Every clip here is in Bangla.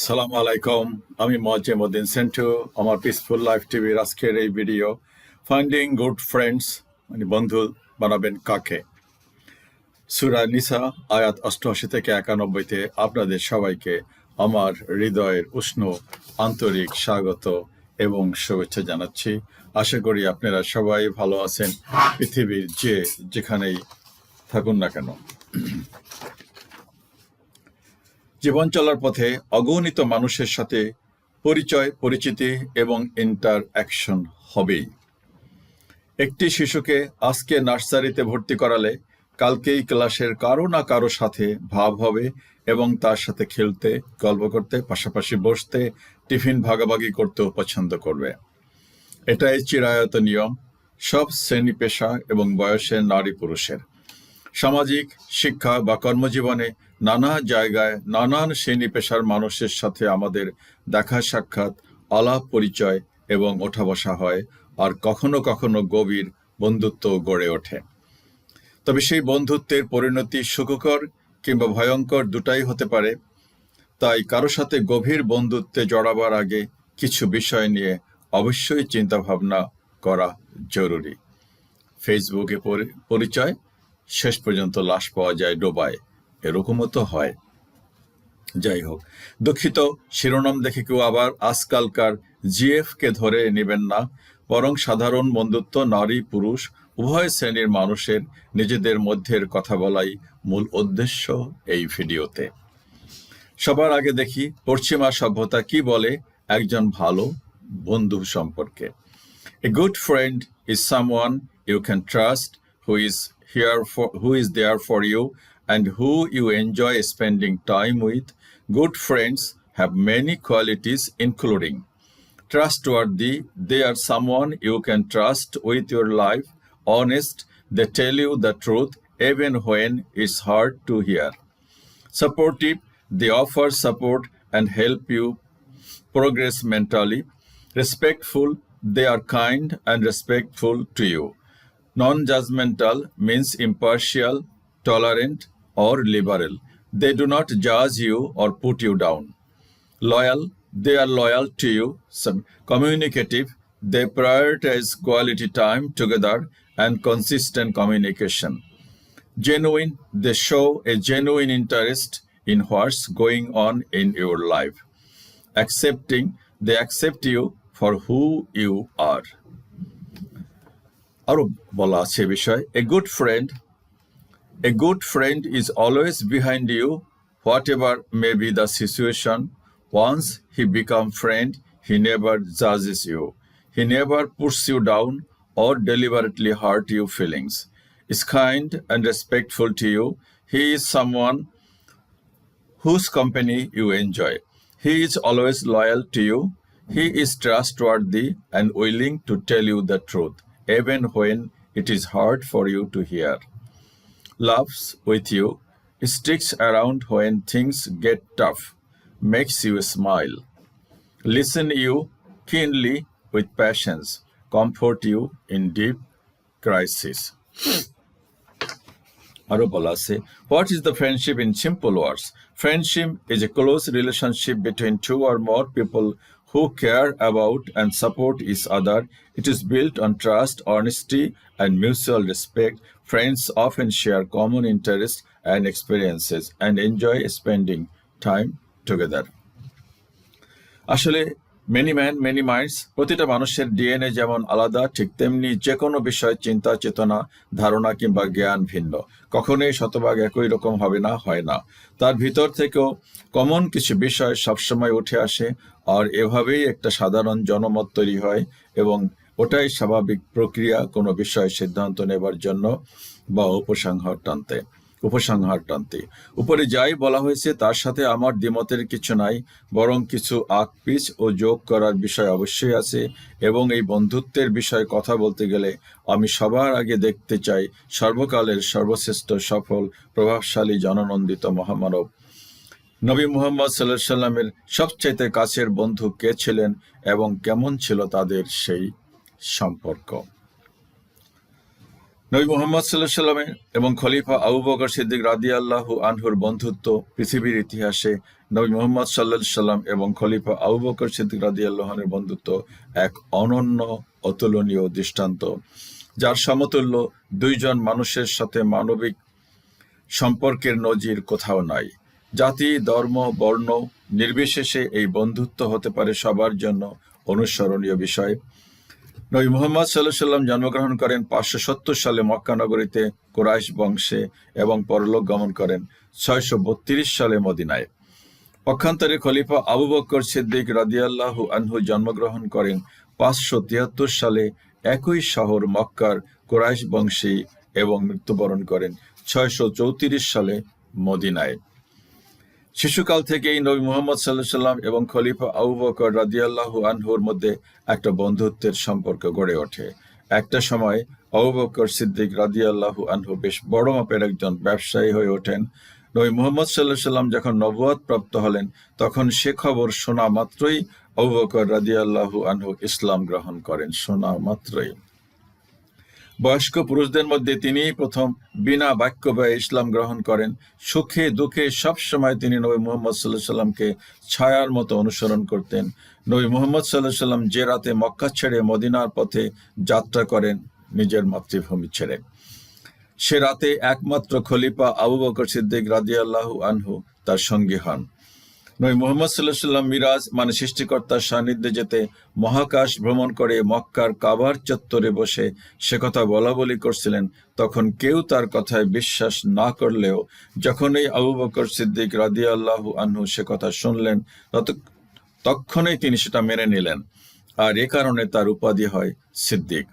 সালাম আলাইকুম, আমি মজ্জেমুদ্দিন সেন্টু, আমার পিসফুল লাইফ টিভির আজকের এই ভিডিও ফাইন্ডিং গুড ফ্রেন্ডস মানে বন্ধু বানাবেন কাকে? সুরা নিসা, আয়াত অষ্টআশি থেকে একানব্বইতে আপনাদের সবাইকে আমার হৃদয়ের উষ্ণ আন্তরিক স্বাগত এবং শুভেচ্ছা জানাচ্ছি। আশা করি আপনারা সবাই ভালো আছেন, পৃথিবীর যে যেখানেই থাকুন না কেন। জীবন চলার পথে অগণিত মানুষের সাথে পরিচয়, পরিচিতি এবং ইন্টার অ্যাকশন হবেই। একটি শিশুকে আজকে নার্সারিতে ভর্তি করালে কালকেই ক্লাসের কারও না কারও সাথে ভাব হবে এবং তার সাথে খেলতে, গল্প করতে, পাশাপাশি বসতে, টিফিন ভাগাভাগি করতেও পছন্দ করবে। এটাই চিরায়ত নিয়ম, সব শ্রেণি পেশা এবং বয়সের নারী পুরুষের সামাজিক, শিক্ষা বা কর্মজীবনে নানা জায়গায় নানান শ্রেণি পেশার মানুষের সাথে আমাদের দেখা সাক্ষাৎ, আলাপ পরিচয় এবং ওঠা বসা হয় আর কখনো কখনো গভীর বন্ধুত্ব গড়ে ওঠে। তবে সেই বন্ধুত্বের পরিণতি সুখকর কিংবা ভয়ঙ্কর দুটাই হতে পারে। তাই কারও সাথে গভীর বন্ধুত্বে জড়াবার আগে কিছু বিষয় নিয়ে অবশ্যই চিন্তা ভাবনা করা জরুরি। ফেসবুকে পরি- পরিচয়? শেষ পর্যন্ত লাশ পাওয়া যায় ডোবায় এরকমও তো হয়। যাই হোক, দুঃখিত, শিরোনাম দেখে কেউ আবার আজকালকার জিএফ কে ধরে নেবেন না। বরং সাধারণ বন্ধুত্ব, নারী, পুরুষ, উভয় শ্রেণির মানুষের নিজেদের মধ্যের কথা বলাই মূল উদ্দেশ্য এই ভিডিওতে। সবার আগে দেখি, পশ্চিমা সভ্যতা কি বলে একজন ভালো বন্ধু সম্পর্কে। A good friend is someone you can trust who is here for, who is there for you and who you enjoy spending time with. Good friends have many qualities including trustworthy, they are someone you can trust with your life, honest, they tell you the truth even when it's hard to hear. Supportive, they offer support and help you progress mentally. Respectful, they are kind and respectful to you. Non judgmental means impartial, tolerant, or liberal. They do not judge you or put you down. Loyal, they are loyal to you. Some communicative, they prioritize quality time together and consistent communication. Genuine, they show a genuine interest in what's going on in your life. Accepting, they accept you for who you are. আরও বলা আছে বিষয়ে A good friend is always behind you, whatever may be the situation. Once he becomes friend, he never judges you. He never puts you down or deliberately hurt your feelings. Is kind and respectful to you. He is someone whose company you enjoy. He is always loyal to you. He is trustworthy and willing to tell you the truth, even when it is hard for you to hear Loves with you, sticks around when things get tough, makes you smile. Listen you keenly with patience, comfort you in deep crisis. আরো বলা আছে what is the friendship in simple words friendship is a close relationship between two or more people who care about and support each other. It is built on trust, honesty, and mutual respect. Friends often share common interests and experiences and enjoy spending time together. আসলে মেনি ম্যান মেনি মাইন্ডস প্রতিটা মানুষের ডিএনএ যেমন আলাদা, ঠিক তেমনি যে কোনো বিষয় চিন্তা, চেতনা, ধারণা কিংবা জ্ঞান ভিন্ন। কখনোই শতভাগ একই রকম হবে না, হয় না। তার ভিতর থেকেও কমন কিছু বিষয় সবসময় উঠে আসে আর এভাবেই একটা সাধারণ জনমত তৈরি হয় এবং ওটাই স্বাভাবিক প্রক্রিয়া কোনো বিষয় সিদ্ধান্ত নেবার জন্য বা উপসংহার টানতে। উপসংহার টানতে। উপরে যাই বলা হয়েছে, তার সাথে আমার দ্বিমতের কিছু নাই, বরং কিছু আকপিচ ও যোগ করার বিষয় অবশ্যই আছে এবং এই বন্ধুত্বের বিষয়ে কথা বলতে গেলে আমি সবার আগে দেখতে চাই সর্বকালের সর্বশ্রেষ্ঠ সফল, প্রভাবশালী, জননন্দিত মহামানব। নবী মুহাম্মদ সাল্লাহ সাল্লামের সবচাইতে কাছের বন্ধু কে ছিলেন এবং কেমন ছিল তাদের সেই সম্পর্ক? নবী মোহাম্মদ সাল্লাহ সাল্লামের এবং খলিফা আবু বকর সিদ্দিক রাদি আল্লাহ আনহুর বন্ধুত্ব পৃথিবীর ইতিহাসে নবী মোহাম্মদ সাল্লাহ সাল্লাম এবং খলিফা আবু বকর সিদ্দিক রাদি আল্লাহনের বন্ধুত্ব এক অনন্য, অতুলনীয় দৃষ্টান্ত, যার সমতুল্য দুইজন মানুষের সাথে মানবিক সম্পর্কের নজির কোথাও নাই। জাতি, ধর্ম, বর্ণ নির্বিশেষে এই বন্ধুত্ব হতে পারে সবার জন্য অনুসরণীয় বিষয়। নবী মোহাম্মদ সাল্লাহ সাল্লাম জন্মগ্রহণ করেন পাঁচশো সত্তর সালে মক্কা নগরীতে কোরাইশ বংশে এবং পরলোক গমন করেন ছয়শো বত্রিশ সালে মদিনায়। পক্ষান্তরে খলিফা আবু বক্কর সিদ্দিক রাদিয়াল্লাহু আনহু জন্মগ্রহণ করেন পাঁচশো তিয়াত্তর সালে একই শহর মক্কার কোরাইশ বংশী এবং মৃত্যুবরণ করেন ছয়শো চৌত্রিশ সালে মদিনায়। শিশুকাল থেকেই নবী মোহাম্মদ সাল্লাহ সাল্লাম এবং খলিফা আবু বকর আনহুর মধ্যে একটা বন্ধুত্বের সম্পর্ক গড়ে ওঠে। একটা সময় আবু বকর সিদ্দিক রাদিয়াল্লাহু আনহু বেশ বড় মাপের একজন ব্যবসায়ী হয়ে ওঠেন। নবী মোহাম্মদ সাল্লাহ সাল্লাম যখন নবুয়াদ প্রাপ্ত হলেন, তখন সে খবর শোনা মাত্রই আবু বকর আনহু ইসলাম গ্রহণ করেন। শোনা মাত্রই। বয়স্ক পুরুষদের মধ্যে তিনিই প্রথম বিনা বাক্য ব্যয়ে ইসলাম গ্রহণ করেন। সুখে দুঃখে সব সময় তিনি নবী মোহাম্মদ সাল্লাহ সাল্লামকে ছায়ার মতো অনুসরণ করতেন। নবী মোহাম্মদ সাল্লাহ সাল্লাম যে রাতে মক্কা ছেড়ে মদিনার পথে যাত্রা করেন, নিজের মাতৃভূমি ছেড়ে। সে রাতে একমাত্র খলিফা আবু বকর সিদ্দিক রাদিয়াল্লাহু আনহু তার সঙ্গী হন। নবী মোহাম্মদ সাল্লাহ সাল্লাম মিরাজ মানে সৃষ্টিকর্তার সান্নিধ্যে যেতে মহাকাশ ভ্রমণ করে মক্কার কাবার চত্বরে বসে সে কথা বলা বলি করছিলেন। তখন কেউ তার কথায় বিশ্বাস না করলেও যখনই আবু বকর সিদ্দিক রাদিয়াল্লাহু আনহু সে কথা শুনলেন, তত তখনই তিনি সেটা মেনে নিলেন। আর এ কারণে তার উপাধি হয় সিদ্দিক।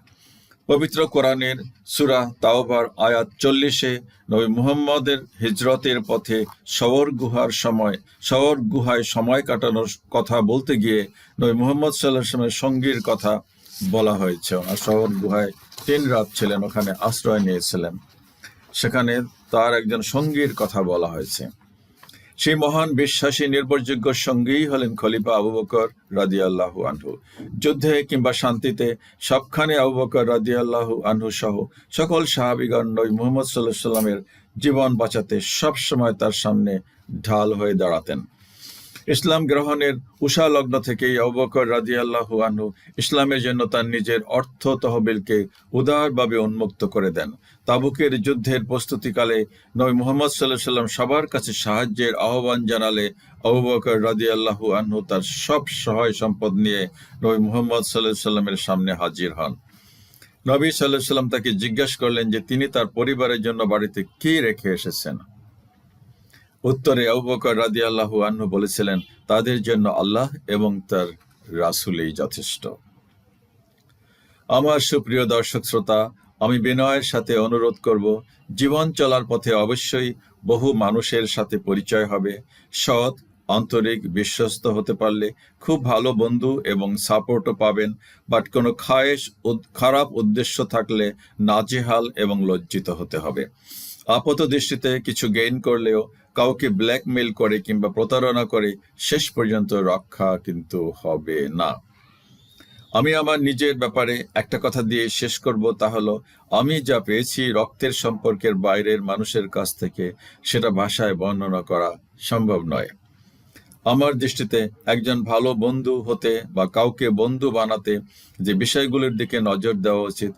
পবিত্র কোরআনের সুরা তাওবার আয়াত চল্লিশে নবী মুহাম্মদের হিজরতের পথে শবর গুহার সময় শবর গুহায় সময় কাটানোর কথা বলতে গিয়ে নবী মুহাম্মদ সাল্লাহ আসলামের সঙ্গীর কথা বলা হয়েছে। ওনার শবর গুহায় তিন রাত ছিলেন, ওখানে আশ্রয় নিয়েছিলেন। সেখানে তার একজন সঙ্গীর কথা বলা হয়েছে। সেই মহান বিশ্বাসী নির্ভরযোগ্য সঙ্গেই হলেন খলিফা আবু বকর রাজি আল্লাহু আনহু। যুদ্ধে কিংবা শান্তিতে সবখানে আবু বকর রাজি আল্লাহু আনহু সহ সকল সাহাবিগণ নই মোহাম্মদ সাল্লাহ সাল্লামের জীবন বাঁচাতে সব সময় তার সামনে ঢাল হয়ে দাঁড়াতেন। ইসলাম গ্রহণের উষা লগ্ন থেকেই অবকর রাজি আল্লাহু আনহু ইসলামের জন্য তার নিজের অর্থ তহবিলকে উদারভাবে উন্মুক্ত করে দেন। তাবুকের যুদ্ধের প্রস্তুতিকালে নবী মোহাম্মদ সাল্লাহ সাল্লাম সবার কাছে সাহায্যের আহ্বান জানালে আবু বকর রাজি আল্লাহু আনহু তার সব সহায় সম্পদ নিয়ে নবী মোহাম্মদ সাল্লাহ সাল্লামের সামনে হাজির হন। নবী সাল্লাহ সাল্লাম তাকে জিজ্ঞাসা করলেন যে তিনি তার পরিবারের জন্য বাড়িতে কি রেখে এসেছেন? উত্তরে আবু বকর রাদি আল্লাহু আনহু বলেছিলেন, তাদের জন্য আল্লাহ এবং তার রাসুলেই যথেষ্ট। আমার সুপ্রিয় দর্শক শ্রোতা, আমি বিনয়ের সাথে অনুরোধ করব, জীবন চলার পথে অবশ্যই বহু মানুষের সাথে পরিচয় হবে। সৎ, আন্তরিক, বিশ্বস্ত হতে পারলে খুব ভালো বন্ধু এবং সাপোর্টও পাবেন, বাট কোনো খায়েশ খারাপ উদ্দেশ্য থাকলে নাজেহাল এবং লজ্জিত হতে হবে। আপাত দৃষ্টিতে কিছু গেইন করলেও কাউকে ব্ল্যাকমেল করে কিংবা প্রতারণা করে, শেষ পর্যন্ত রক্ষা কিন্তু হবে না। আমি আমার নিজের ব্যাপারে একটা কথা দিয়ে শেষ করব, তা হলো, আমি যা পেয়েছি রক্তের সম্পর্কের বাইরের মানুষের কাছ থেকে, সেটা ভাষায় বর্ণনা করা সম্ভব নয়। আমার দৃষ্টিতে একজন ভালো বন্ধু হতে বা কাউকে বন্ধু বানাতে যে বিষয়গুলোর দিকে নজর দেওয়া উচিত,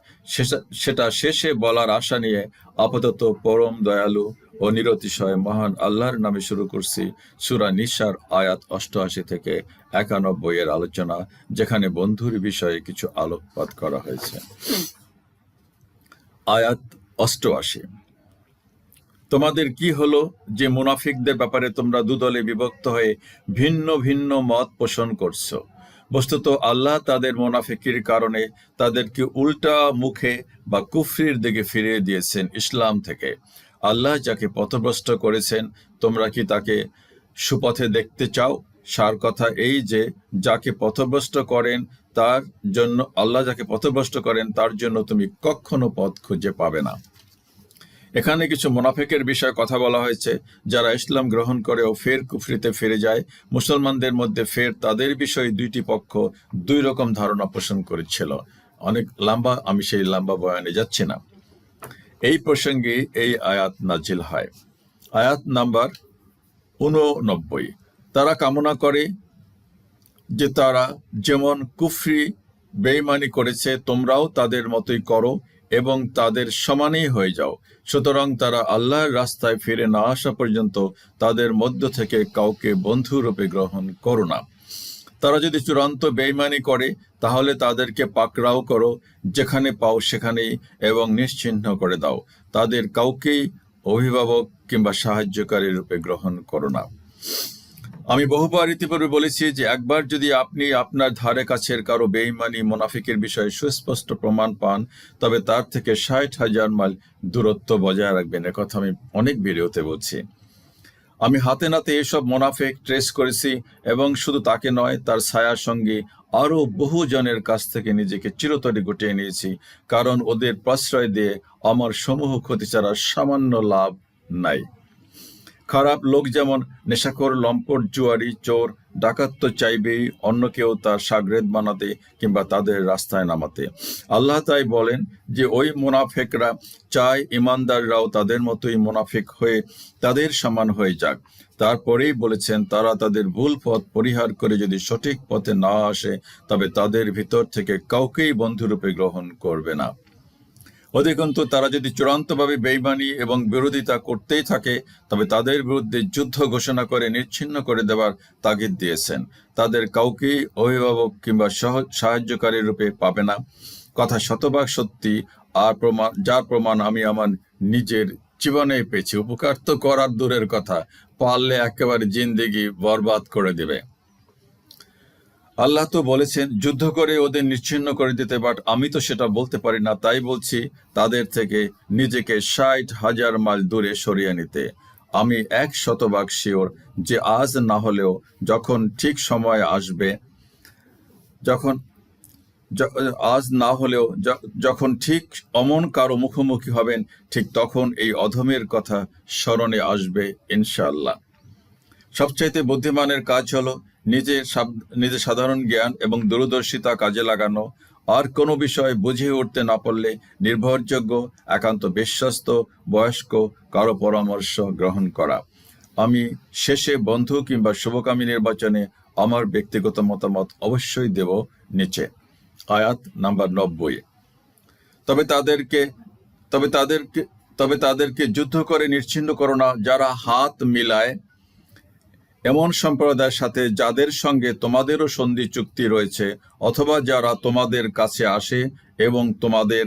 সেটা- শেষে বলার আশা নিয়ে আপাতত পরম দয়ালু ও নিরতিশয় মহান আল্লাহর নামে শুরু করছি সুরা নিসার আয়াত অষ্টআশি থেকে একানব্বই এর আলোচনা, যেখানে বন্ধুর বিষয়ে কিছু আলোকপাত করা হয়েছে। আয়াত অষ্টআশি। তোমাদের কি হলো যে মুনাফিকদের ব্যাপারে তোমরা দুদলে বিভক্ত হয়ে ভিন্ন ভিন্ন মত পোষণ করছ? বস্তুত আল্লাহ তাদের মোনাফিকির কারণে তাদেরকে উল্টা মুখে বা কুফরির দিকে ফিরিয়ে দিয়েছেন ইসলাম থেকে। আল্লাহ যাকে পথভ্রষ্ট করেছেন, তোমরা কি তাকে সুপথে দেখতে চাও? সার কথা এই যে, যাকে পথভ্রষ্ট করেন, তার জন্য, আল্লাহ যাকে পথভ্রষ্ট করেন, তার জন্য তুমি কখনো পথ খুঁজে পাবে না। এখানে কিছু মোনাফেকের বিষয়ে কথা বলা হয়েছে, যারা ইসলাম গ্রহণ করে ও ফের কুফরিতে ফিরে যায়। মুসলমানদের মধ্যে ফের তাদের বিষয়ে দুইটি পক্ষ দুই রকম ধারণা পোষণ করেছিল। অনেক লম্বা, আমি সেই লম্বা বয়ানে যাচ্ছি না। এই প্রসঙ্গে এই আয়াত নাজিল হয়। আয়াত নাম্বার উননব্বই তারা কামনা করে যে তারা যেমন কুফরি বেইমানি করেছে, তোমরাও তাদের মতোই করো এবং তাদের সমানই হয়ে যাও। সুতরাং তারা আল্লাহর রাস্তায় ফিরে না আসা পর্যন্ত তাদের মধ্য থেকে কাউকে বন্ধুরূপে গ্রহণ করো না। তারা যদি চূড়ান্ত বেইমানি করে, তাহলে তাদেরকে পাকড়াও করো, যেখানে পাও সেখানেই, এবং নিশ্চিহ্ন করে দাও। তাদের কাউকেই অভিভাবক কিংবা সাহায্যকারী রূপে গ্রহণ করো না। আমি বহুবার ইতিপূর্বে বলেছি যে, একবার যদি আপনি আপনার ধারে কাছের কারও বেইমানি মোনাফিকের বিষয়ে সুস্পষ্ট প্রমাণ পান, তবে তার থেকে ষাট হাজার মাইল দূরত্ব বজায় রাখবেন। কথা আমি অনেক ভিডিওতে বলছি। আমি হাতে নাতে এসব মোনাফেক ট্রেস করেছি এবং শুধু তাকে নয়, তার ছায়ার সঙ্গে আরও বহুজনের কাছ থেকে নিজেকে চিরতরে গুটিয়ে নিয়েছি। কারণ ওদের প্রশ্রয় দিয়ে আমার সমূহ ক্ষতি ছাড়া সামান্য লাভ নাই। খারাপ লোক যেমন নেশাখোর, লম্পট, জুয়ারি, চোর ডাকাত তো চাইবেই, অন্য কেউ তার সাগরেদ বানাতে কিংবা তাদের রাস্তায় নামাতে। আল্লাহ তাই বলেন যে, ওই মোনাফেকরা চায় ইমানদাররাও তাদের মতোই মোনাফেক হয়ে তাদের সমান হয়ে যাক। তারপরেই বলেছেন, তারা তাদের ভুল পথ পরিহার করে যদি সঠিক পথে না আসে, তবে তাদের ভিতর থেকে কাউকেই বন্ধুরূপে গ্রহণ করবে না। অধিকন্তু তারা যদি চূড়ান্তভাবে বেইমানি এবং বিরোধিতা করতেই থাকে, তবে তাদের বিরুদ্ধে যুদ্ধ ঘোষণা করে নিচ্ছিন্ন করে দেওয়ার তাগিদ দিয়েছেন। তাদের কাউকেই অভিভাবক কিংবা সহ- সাহায্যকারী রূপে পাবে না। কথা শতভাগ সত্যি, আর প্রমাণ যার প্রমাণ আমি আমার নিজের জীবনে পেয়েছি। উপকার তো করার দূরের কথা, পারলে একেবারে জিন্দেগি বরবাদ করে দেবে। আল্লাহ তো বলেছেন, যুদ্ধ করে ওদের নিচ্ছিন্ন করে দিতে বাট আমি তো সেটা বলতে পারি না, তাই বলছি, তাদের থেকে নিজেকে ষাট হাজার মাইল দূরে সরিয়ে নিতে। আমি এক শতভাগ শিওর যে আজ না হলেও যখন ঠিক সময় আসবে, যখন আজ না হলেও যখন ঠিক অমন কারও মুখোমুখি হবেন, ঠিক তখন এই অধমের কথা স্মরণে আসবে ইনশাআল্লাহ। সবচাইতে বুদ্ধিমানের কাজ হলো নিজের নিজের সাধারণ জ্ঞান এবং দূরদর্শিতা কাজে লাগানো, আর কোনো বিষয় বুঝে উঠতে না পারলে নির্ভরযোগ্য, একান্ত বিশ্বস্ত, বয়স্ক, কারও পরামর্শ গ্রহণ করা। আমি শেষে বন্ধু কিংবা শুভকামী নির্বাচনে আমার ব্যক্তিগত মতামত অবশ্যই দেব নিচে। আয়াত নাম্বার নব্বই। তবে তাদেরকে তবে তাদেরকে তবে তাদেরকে যুদ্ধ করে নিশ্চিন্ন করো না, যারা হাত মিলায় এমন সম্প্রদায়ের সাথে যাদের সঙ্গে তোমাদেরও সন্ধি চুক্তি রয়েছে অথবা যারা তোমাদের কাছে আসে এবং তোমাদের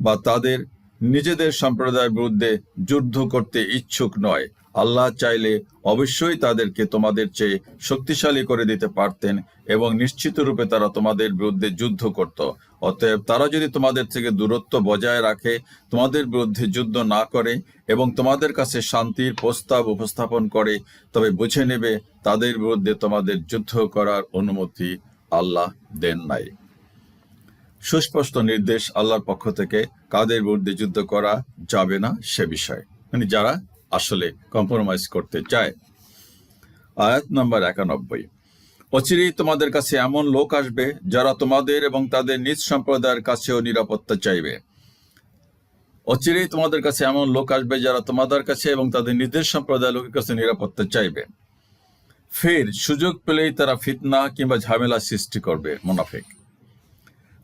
বা তাদের নিজেদের সম্প্রদায়ের বিরুদ্ধে যুদ্ধ করতে ইচ্ছুক নয়। আল্লাহ চাইলে অবশ্যই তাদেরকে তোমাদের চেয়ে শক্তিশালী করে দিতে পারতেন এবং নিশ্চিত রূপে তারা তোমাদের বিরুদ্ধে যুদ্ধ করত। অতএব তারা যদি তোমাদের থেকে দূরত্ব বজায় রাখে, তোমাদের বিরুদ্ধে যুদ্ধ না করে এবং তোমাদের কাছে শান্তির প্রস্তাব উপস্থাপন করে, তবে বুঝে নেবে তাদের বিরুদ্ধে তোমাদের যুদ্ধ করার অনুমতি আল্লাহ দেন নাই। সুস্পষ্ট নির্দেশ আল্লাহর পক্ষ থেকে কাদের বিরুদ্ধে যুদ্ধ করা যাবে না সে বিষয়ে। মানে যারা আসলে কম্প্রোমাইজ করতে চায়। আয়াত নম্বর একানব্বই। অচিরেই তোমাদের কাছে এমন লোক আসবে, যারা তোমাদের এবং তাদের নিজ সম্প্রদায়ের কাছেও নিরাপত্তা চাইবে। অচিরেই তোমাদের কাছে এমন লোক আসবে, যারা তোমাদের কাছে এবং তাদের নিজের সম্প্রদায়ের লোকের কাছে নিরাপত্তা চাইবে। ফের সুযোগ পেলেই তারা ফিতনা কিংবা ঝামেলা সৃষ্টি করবে, মুনাফিক।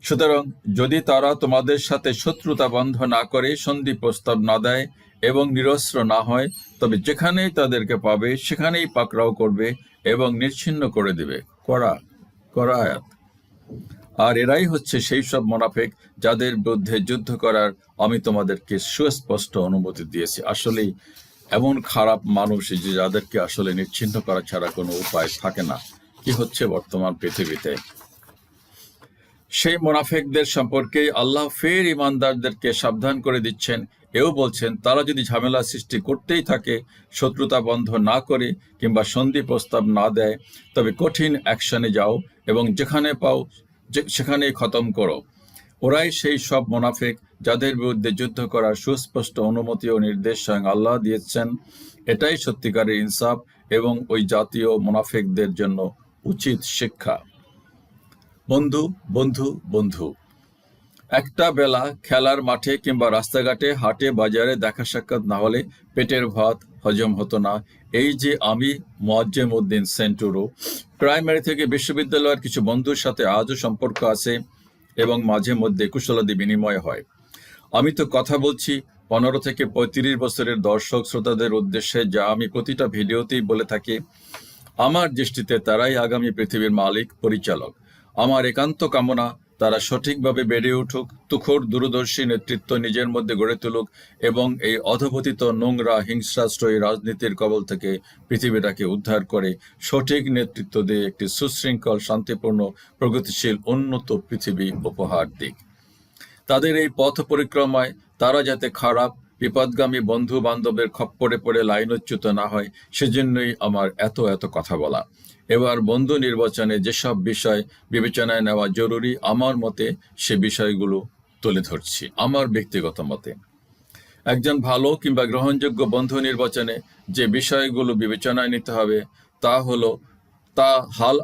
সুতরাং যদি তারা তোমাদের সাথে শত্রুতা বন্ধ না করে সন্ধি প্রস্তাব না দেয় এবং নিরস্ত্র না হয়, তবে যেখানেই তাদেরকে পাবে, সেখানেই পাকড়াও করবে এবং নিচ্ছিন্ন করে দেবে। করা করা আয়াত। আর এরাই হচ্ছে সেই সব মোনাফেক যাদের বিরুদ্ধে যুদ্ধ করার আমি তোমাদেরকে সুস্পষ্ট অনুমতি দিয়েছি। আসলেই এমন খারাপ মানুষ যে যাদেরকে আসলে নিচ্ছিন্ন করা ছাড়া কোনো উপায় থাকে না। কি হচ্ছে বর্তমান পৃথিবীতে? সেই মোনাফেকদের সম্পর্কে আল্লাহ ফের ইমানদারদেরকে সাবধান করে দিচ্ছেন। এও বলছেন, তারা যদি ঝামেলা সৃষ্টি করতেই থাকে, শত্রুতা বন্ধ না করে কিংবা সন্ধি প্রস্তাব না দেয়, তবে কঠিন অ্যাকশনে যাও এবং যেখানে পাও সেখানেই খতম করো। ওরাই সেই সব মোনাফেক যাদের বিরুদ্ধে যুদ্ধ করার সুস্পষ্ট অনুমতি ও নির্দেশ স্বয়ং আল্লাহ দিয়েছেন। এটাই সত্যিকারের ইনসাফ এবং ওই জাতীয় মোনাফেকদের জন্য উচিত শিক্ষা। বন্ধু বন্ধু বন্ধু। একটা বেলা খেলার মাঠে কিংবা রাস্তাঘাটে, হাটে, বাজারে দেখা সাক্ষাৎ না হলে পেটের ভাত হজম হতো না। এই যে আমি মোয়াজ্জেম উদ্দিন সেন্টুরো, প্রাইমারি থেকে বিশ্ববিদ্যালয়ের কিছু বন্ধুর সাথে আজও সম্পর্ক আছে এবং মাঝে মধ্যে কুশলাদি বিনিময় হয়। আমি তো কথা বলছি পনেরো থেকে পঁয়ত্রিশ বছরের দর্শক শ্রোতাদের উদ্দেশ্যে, যা আমি প্রতিটা ভিডিওতেই বলে থাকি। আমার দৃষ্টিতে তারাই আগামী পৃথিবীর মালিক, পরিচালক। আমার একান্ত কামনা তারা সঠিকভাবে বেড়ে উঠুক, তুখোর দূরদর্শী নেতৃত্ব নিজের মধ্যে গড়ে তুলুক এবং এই অধপতিত নোংরা হিংসাশ্রয়ী রাজনীতির কবল থেকে পৃথিবীটাকে উদ্ধার করে সঠিক নেতৃত্ব দিয়ে একটি সুশৃঙ্খল, শান্তিপূর্ণ, প্রগতিশীল, উন্নত পৃথিবী উপহার দিক। তাদের এই পথ পরিক্রমায় তারা যাতে খারাপ বিপদগামী বন্ধু বান্ধবের খপ্পরে পড়ে লাইনচ্যুত না হয়, সেজন্যই আমার এত এত কথা বলা। এবার বন্ধু নির্বাচনে যেসব বিষয় বিবেচনায় নেওয়া জরুরি, আমার মতে সে বিষয়গুলো তুলে ধরছি, আমার ব্যক্তিগত মতে। একজন ভালো কিংবা গ্রহণযোগ্য বন্ধু নির্বাচনে যে বিষয়গুলো বিবেচনায় নিতে হবে, তা হলো, তা হাল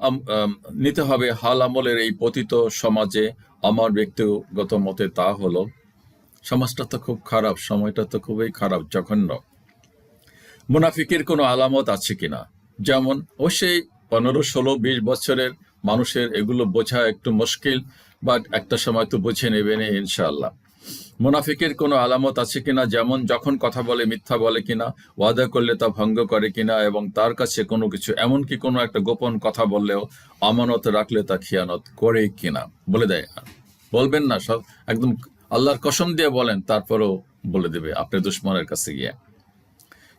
নিতে হবে হাল আমলের এই পতিত সমাজে, আমার ব্যক্তিগত মতে তা হলো সমাজটা তো খুব খারাপ, সময়টা তো খুবই খারাপ, জঘন্য। মুনাফিকের কোনো আলামত আছে কিনা? যেমন, অবশ্যই পনেরো, ষোলো, বিশ বছরের মানুষের এগুলো বোঝা একটু মুশকিল, বাট একটা সময় তো বুঝে নেবেন ইনশাআল্লাহ। মুনাফিকের কোনো আলামত আছে কিনা? যেমন, যখন কথা বলে, মিথ্যা বলে কিনা, ওয়াদা করলে তা ভঙ্গ করে কিনা, এবং তার কাছে কোনো কিছু, এমনকি কোনো একটা গোপন কথা বললেও আমানত রাখলে তা খিয়ানত করে কিনা, বলে দেয়। বলবেন না সব, একদম আল্লাহর কসম দিয়ে বলেন, তারপরেও বলে দেবে, আপনি দুশ্মনের কাছে গিয়ে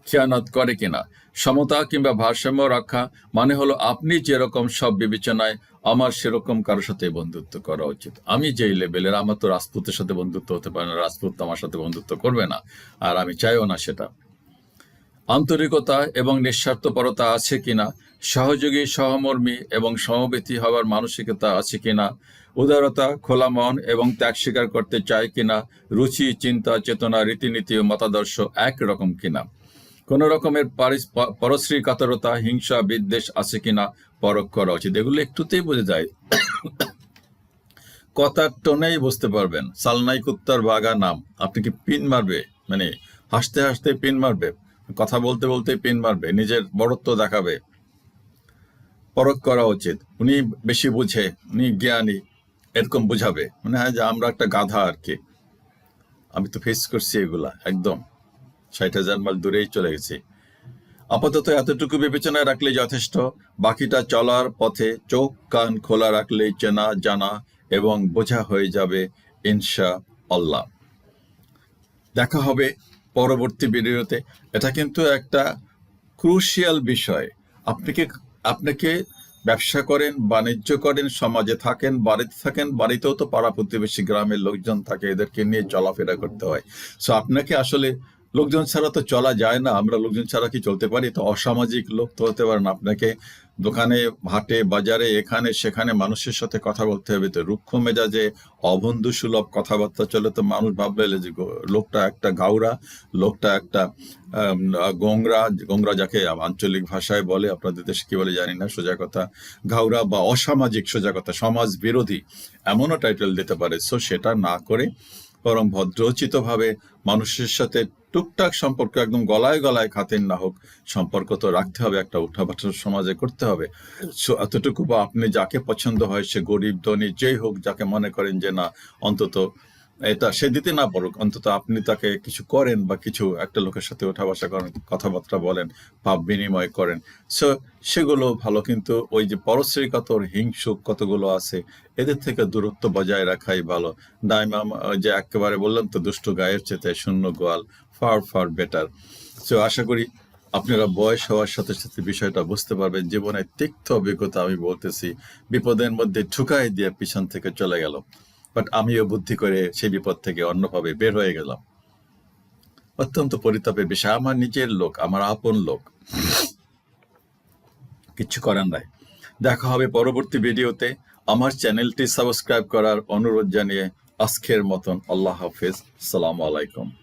খেয়ানত করে কিনা? সমতা কিংবা ভারসাম্য রক্ষা মানে হলো, আপনি যেরকম সব বিবেচনায়, আমার সেরকম কারোর সাথে বন্ধুত্ব করা উচিত। আমি যেই লেভেলের, আমার তো রাজপুতের সাথে বন্ধুত্ব হতে পারে না, রাজপুত আমার সাথে বন্ধুত্ব করবে না, আর আমি চাইও না সেটা। আন্তরিকতা এবং নিঃস্বার্থপরতা আছে কিনা? সহযোগী, সহমর্মী এবং সমবেতী হওয়ার মানসিকতা আছে কিনা? উদারতা, খোলা মন এবং ত্যাগ স্বীকার করতে চায় কিনা? রুচি, চিন্তা, চেতনা, রীতিনীতি ও মতাদর্শ একরকম কিনা? কোন রকমের পরশ্রী কাতরতা, হিংসা, বিদ্বেষ আছে কিনা? পরখ করা উচিত এগুলো একটুতেই বোঝা যায়। কথার টোনেই বুঝতে পারবেন। সালনাই কুত্তার বাগা নাম। আপনি কি পিন মারবে? মানে হাসতে হাসতে পিন মারবে? কথা বলতে বলতে পিন মারবে, নিজের বড়ত্ব দেখাবে। পরখ করা উচিত। উনি বেশি বুঝে, উনি জ্ঞানী, এরকম বুঝাবে। মানে হয় যে আমরা একটা গাধা আর কি। আমি তো ফেস করছি এগুলা, একদম। ষাট হাজার মাইল দূরেই চলে গেছি। আপাতত এতটুকু বিবেচনায় রাখলে যথেষ্ট। বাকিটা চলার পথে চোখ কান খোলা রাখলেই চেনা, জানা এবং বোঝা হয়ে যাবে, ইনশা আল্লাহ। দেখা হবে পরবর্তী ভিডিওতে। এটা কিন্তু একটা ক্রুশিয়াল বিষয়। আপনাকে আপনাকে ব্যবসা করেন, বাণিজ্য করেন, সমাজে থাকেন, বাড়িতে থাকেন, বাড়িতেও তো পাড়া প্রতিবেশী গ্রামের লোকজন থাকে, এদেরকে নিয়ে চলাফেরা করতে হয়। সো আপনাকে আসলে লোকজন ছাড়া তো চলা যায় না। আমরা লোকজন ছাড়া কি চলতে পারি? তো অসামাজিক লোক তো হতে পারেন আপনাকে দোকানে, হাটে, বাজারে, এখানে, সেখানে মানুষের সাথে কথা বলতে হবে। তো রুক্ষ মেজাজে অবন্ধু সুলভ কথাবার্তা চলে তো মানুষ ভাববে যে লোকটা একটা গাউরা, লোকটা একটা গোংরা গোংরা যাকে আঞ্চলিক ভাষায় বলে, আপনাদের দেশে কি বলে জানি না, সোজা কথা। ঘাউরা বা অসামাজিক সোজা কথা, সমাজ বিরোধী, এমনও টাইটেল দিতে পারে। সো সেটা না করে বরং ভদ্রোচিতভাবে মানুষের সাথে টুকটাক সম্পর্ক একদম গলায় গলায় খাতেন না হোক, সম্পর্ক তো রাখতে হবে, একটা উঠাবাঠার সমাজে করতে হবে। এতটুকু বা আপনি যাকে পছন্দ হয়, সে গরিব, ধনী, যেই হোক, যাকে মনে করেন যে না, অন্তত এটা সে দিতে না পারুক, অন্তত আপনি তাকে কিছু করেন বা কিছু একটা লোকের সাথে ওঠা বসা করেন, কথাবার্তা বলেন, ভাব বিনিময় করেন। সো সেগুলো ভালো, কিন্তু ওই যে পরশ্রী কাতর হিংসুক কতগুলো আছে, এদের থেকে দূরত্ব বজায় রাখাই ভালো। ডাইমাম যে একেবারে বললাম তো, দুষ্ট গায়ের চেতে শূন্য গোয়াল ফার ফার বেটার সো আশা করি আপনারা বয়স হওয়ার সাথে সাথে বিষয়টা বুঝতে পারবেন। জীবনের তিক্ত অভিজ্ঞতা আমি বলতেছি, বিপদের মধ্যে ঠুকাই দিয়ে পিছন থেকে চলে গেল। বাট আমিও বুদ্ধি করে সেই বিপদ থেকে অন্যভাবে বের হয়ে গেলাম। অত্যন্ত পরিতাপের বিষয় আমার নিজের লোক, আমার আপন লোক। কিচ্ছু করার নাই। দেখা হবে পরবর্তী ভিডিওতে। আমার চ্যানেলটি সাবস্ক্রাইব করার অনুরোধ জানিয়ে আজকের মতন আল্লাহ হাফেজ। সালাম আলাইকুম।